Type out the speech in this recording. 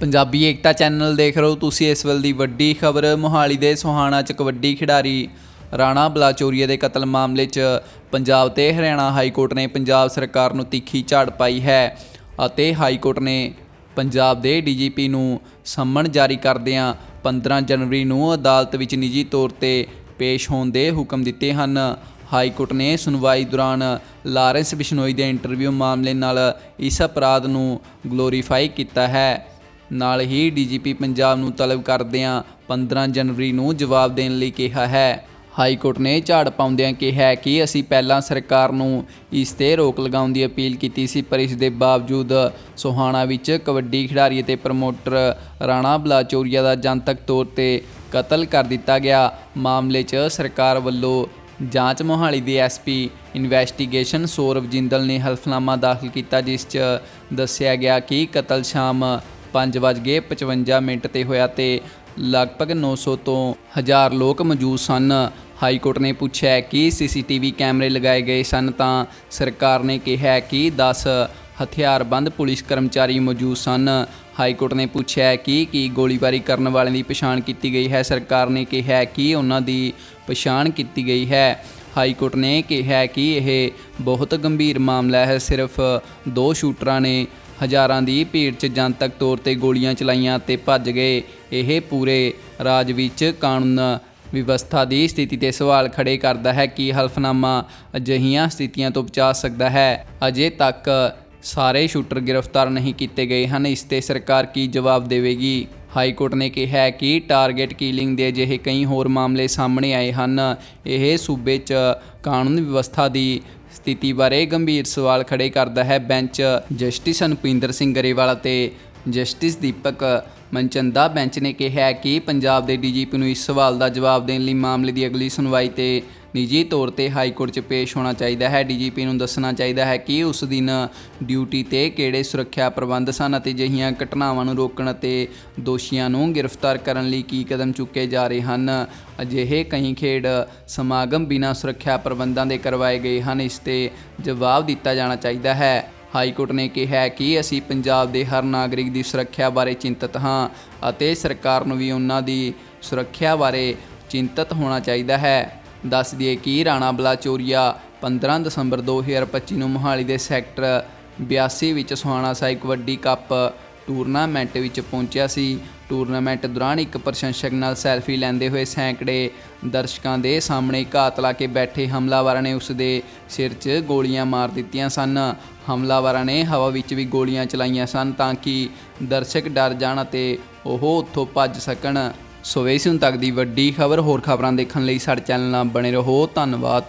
ਪੰਜਾਬੀ ਏਕਤਾ channel ਦੇਖ ਰਹੇ ਹੋ ਤੁਸੀਂ ਇਸ ਵੇਲੇ ਦੀ ਵੱਡੀ ਖਬਰ। ਮੋਹਾਲੀ ਦੇ ਸੋਹਾਣਾ ਚ ਕਬੱਡੀ ਖਿਡਾਰੀ ਰਾਣਾ ਬਲਾਚੋਰੀਆ ਦੇ ਕਤਲ ਮਾਮਲੇ 'ਚ ਪੰਜਾਬ ਤੇ ਹਰਿਆਣਾ ਹਾਈ ਕੋਰਟ ਨੇ ਪੰਜਾਬ ਸਰਕਾਰ ਨੂੰ ਤਿੱਖੀ ਝਾੜ ਪਾਈ ਹੈ ਅਤੇ ਹਾਈ ਕੋਰਟ ਨੇ ਪੰਜਾਬ ਦੇ ਡੀਜੀਪੀ ਨੂੰ ਸੰਮਨ ਜਾਰੀ ਕਰਦਿਆਂ 15 ਜਨਵਰੀ ਨੂੰ ਅਦਾਲਤ ਵਿੱਚ ਨਿੱਜੀ ਤੌਰ ਤੇ ਪੇਸ਼ ਹੋਣ ਦੇ ਹੁਕਮ ਦਿੱਤੇ ਹਨ। ਹਾਈ ਕੋਰਟ ਨੇ ਸੁਣਵਾਈ ਦੌਰਾਨ ਲਾਰੈਂਸ ਬਿਸ਼ਨੋਈ ਦੇ ਇੰਟਰਵਿਊ ਮਾਮਲੇ ਨਾਲ ਇਸ ਅਪਰਾਧ ਨੂੰ ਗਲੋਰੀਫਾਈ ਕੀਤਾ ਹੈ। ਨਾਲ ਹੀ ਡੀਜੀਪੀ ਪੰਜਾਬ ਨੂੰ ਤਲਬ ਕਰਦਿਆਂ 15 ਜਨਵਰੀ ਨੂੰ ਜਵਾਬ ਦੇਣ ਲਈ ਕਿਹਾ ਹੈ। ਹਾਈ ਕੋਰਟ ਨੇ ਝਾੜ ਪਾਉਂਦਿਆਂ ਕਿਹਾ ਕਿ ਅਸੀਂ ਪਹਿਲਾਂ ਸਰਕਾਰ ਨੂੰ ਇਸ ਤੇ ਰੋਕ ਲਗਾਉਣ ਦੀ ਅਪੀਲ ਕੀਤੀ ਸੀ, ਪਰ ਇਸ ਦੇ ਬਾਵਜੂਦ ਸੋਹਾਣਾ ਵਿੱਚ ਕਬੱਡੀ ਖਿਡਾਰੀ ਅਤੇ ਪ੍ਰਮੋਟਰ ਰਾਣਾ ਬਲਾਚੋਰੀਆ ਦਾ ਜਨਤਕ ਤੌਰ ਤੇ ਕਤਲ ਕਰ ਦਿੱਤਾ ਗਿਆ। ਮਾਮਲੇ 'ਚ ਸਰਕਾਰ ਵੱਲੋਂ ਜਾਂਚ ਮੋਹਾਲੀ ਦੇ ਐਸਪੀ ਇਨਵੈਸਟੀਗੇਸ਼ਨ ਸੌਰਵ ਜਿੰਦਲ ਨੇ ਹਲਫਨਾਮਾ ਦਾਖਲ ਕੀਤਾ, ਜਿਸ 'ਚ ਦੱਸਿਆ ਗਿਆ ਕਿ ਕਤਲ ਸ਼ਾਮ 5:55 ਮਿੰਟ ਤੇ ਹੋਇਆ ਤੇ ਲਗਭਗ 900 ਤੋਂ 1000 ਲੋਕ ਮੌਜੂਦ ਸਨ। ਹਾਈ ਕੋਰਟ ਨੇ ਪੁੱਛਿਆ ਹੈ ਕਿ ਸੀਸੀਟੀਵੀ ਕੈਮਰੇ ਲਗਾਏ ਗਏ ਸਨ ਤਾਂ ਸਰਕਾਰ ਨੇ ਕਿਹਾ ਕਿ 10 ਹਥਿਆਰਬੰਦ ਪੁਲਿਸ ਕਰਮਚਾਰੀ ਮੌਜੂਦ ਸਨ। ਹਾਈ ਕੋਰਟ ਨੇ ਪੁੱਛਿਆ ਕਿ ਕੀ ਗੋਲੀਬਾਰੀ ਕਰਨ ਵਾਲਿਆਂ ਦੀ ਪਛਾਣ ਕੀਤੀ ਗਈ ਹੈ। ਸਰਕਾਰ ਨੇ ਕਿਹਾ ਕਿ ਉਹਨਾਂ ਦੀ ਪਛਾਣ ਕੀਤੀ ਗਈ ਹੈ। ਹਾਈ ਕੋਰਟ ਨੇ ਕਿਹਾ ਕਿ ਇਹ ਬਹੁਤ ਗੰਭੀਰ ਮਾਮਲਾ ਹੈ। ਸਿਰਫ ਦੋ ਸ਼ੂਟਰਾਂ ਨੇ ਹਜ਼ਾਰਾਂ ਦੀ ਭੀੜ 'ਚ ਜਨਤਕ ਤੌਰ ਤੇ ਗੋਲੀਆਂ ਚਲਾਈਆਂ ਤੇ ਭੱਜ ਗਏ। ਇਹ ਪੂਰੇ ਰਾਜ ਵਿੱਚ ਕਾਨੂੰਨ ਵਿਵਸਥਾ ਦੀ ਸਥਿਤੀ ਤੇ ਸਵਾਲ ਖੜੇ ਕਰਦਾ ਹੈ ਕਿ ਹਲਫਨਾਮਾ ਅਜਿਹੀਆਂ ਸਥਿਤੀਆਂ ਤੋਂ ਬਚਾ ਸਕਦਾ ਹੈ। ਅਜੇ ਤੱਕ ਸਾਰੇ ਸ਼ੂਟਰ ਗ੍ਰਿਫਤਾਰ ਨਹੀਂ ਕੀਤੇ ਗਏ ਹਨ। ਇਸ ਤੇ ਸਰਕਾਰ ਕੀ ਜਵਾਬ ਦੇਵੇਗੀ? ਹਾਈ ਕੋਰਟ ਨੇ ਕਿਹਾ ਹੈ ਕਿ ਟਾਰਗੇਟ ਕਿਲਿੰਗ ਦੇ ਅਜਿਹੇ ਕਈ ਹੋਰ ਮਾਮਲੇ ਸਾਹਮਣੇ ਆਏ ਹਨ। ਇਹ ਸੂਬੇ 'ਚ ਕਾਨੂੰਨ ਵਿਵਸਥਾ ਦੀ ਸਥਿਤੀ ਬਾਰੇ ਗੰਭੀਰ ਸਵਾਲ ਖੜੇ ਕਰਦਾ ਹੈ ਬੈਂਚ ਜਸਟਿਸ ਅਨੁਪਿੰਦਰ ਸਿੰਘ ਗਰੇਵਾਲ ਅਤੇ ਜਸਟਿਸ ਦੀਪਕ ਮਨਚੰਦਾ ਬੈਂਚ ਨੇ ਕਿਹਾ ਕਿ ਪੰਜਾਬ ਦੇ ਡੀਜੀਪੀ ਨੂੰ ਇਸ ਸਵਾਲ ਦਾ ਜਵਾਬ ਦੇਣ ਲਈ ਮਾਮਲੇ ਦੀ ਅਗਲੀ ਸੁਣਵਾਈ ਤੇ ਨਿੱਜੀ ਤੌਰ ਤੇ ਹਾਈ ਕੋਰਟ 'ਚ ਪੇਸ਼ ਹੋਣਾ ਚਾਹੀਦਾ ਹੈ। ਡੀਜੀਪੀ ਨੂੰ ਦੱਸਣਾ ਚਾਹੀਦਾ ਹੈ ਕਿ ਉਸ ਦਿਨ ਡਿਊਟੀ ਤੇ ਕਿਹੜੇ ਸੁਰੱਖਿਆ ਪ੍ਰਬੰਧ ਸਨ ਅਤੇ ਅਜਿਹੀਆਂ ਘਟਨਾਵਾਂ ਨੂੰ ਰੋਕਣ ਅਤੇ ਦੋਸ਼ੀਆਂ ਨੂੰ ਗ੍ਰਿਫਤਾਰ ਕਰਨ ਲਈ ਕੀ ਕਦਮ ਚੁੱਕੇ ਜਾ ਰਹੇ ਹਨ। ਅਜਿਹੇ ਕਈ ਖੇਡ ਸਮਾਗਮ ਬਿਨਾਂ ਸੁਰੱਖਿਆ ਪ੍ਰਬੰਧਾਂ ਦੇ ਕਰਵਾਏ ਗਏ ਹਨ। ਇਸ ਤੇ ਜਵਾਬ ਦਿੱਤਾ ਜਾਣਾ ਚਾਹੀਦਾ ਹੈ। ਹਾਈ ਕੋਰਟ ਨੇ ਕਿਹਾ ਕਿ ਅਸੀਂ ਪੰਜਾਬ ਦੇ ਹਰ ਨਾਗਰਿਕ ਦੀ ਸੁਰੱਖਿਆ ਬਾਰੇ ਚਿੰਤਤ ਹਾਂ ਅਤੇ ਸਰਕਾਰ ਨੂੰ ਵੀ ਉਹਨਾਂ ਦੀ ਸੁਰੱਖਿਆ ਬਾਰੇ ਚਿੰਤਤ ਹੋਣਾ ਚਾਹੀਦਾ ਹੈ। ਦੱਸ ਦਈਏ ਕਿ ਰਾਣਾ ਬਲਾਚੋਰੀਆ 15 ਦਸੰਬਰ 2025 ਨੂੰ ਮੋਹਾਲੀ ਦੇ ਸੈਕਟਰ 82 ਵਿੱਚ ਸੁਹਾਣਾ ਸਾਹਿਬ ਕਬੱਡੀ ਕੱਪ ਟੂਰਨਾਮੈਂਟ ਵਿੱਚ ਪਹੁੰਚਿਆ ਸੀ। ਟੂਰਨਾਮੈਂਟ ਦੌਰਾਨ ਇੱਕ ਪ੍ਰਸ਼ੰਸਕ ਨਾਲ ਸੈਲਫੀ ਲੈਂਦੇ ਹੋਏ ਸੈਂਕੜੇ ਦਰਸ਼ਕਾਂ ਦੇ ਸਾਹਮਣੇ ਘਾਤ ਲਾ ਕੇ ਬੈਠੇ ਹਮਲਾਵਰਾਂ ਨੇ ਉਸ ਦੇ ਸਿਰ 'ਚ ਗੋਲੀਆਂ ਮਾਰ ਦਿੱਤੀਆਂ ਸਨ। ਹਮਲਾਵਰਾਂ ਨੇ ਹਵਾ ਵਿੱਚ ਵੀ ਗੋਲੀਆਂ ਚਲਾਈਆਂ ਸਨ ਤਾਂ ਕਿ ਦਰਸ਼ਕ ਡਰ ਜਾਣ ਅਤੇ ਉਹ ਉੱਥੋਂ ਭੱਜ ਸਕਣ। ਸੋ ਇਹ ਸੀ ਹੁਣ ਤੱਕ ਦੀ ਵੱਡੀ ਖਬਰ, ਹੋਰ ਖਬਰਾਂ ਦੇਖਣ ਲਈ ਸਾਡੇ ਚੈਨਲ ਨਾਲ ਬਣੇ ਰਹੋ। ਧੰਨਵਾਦ।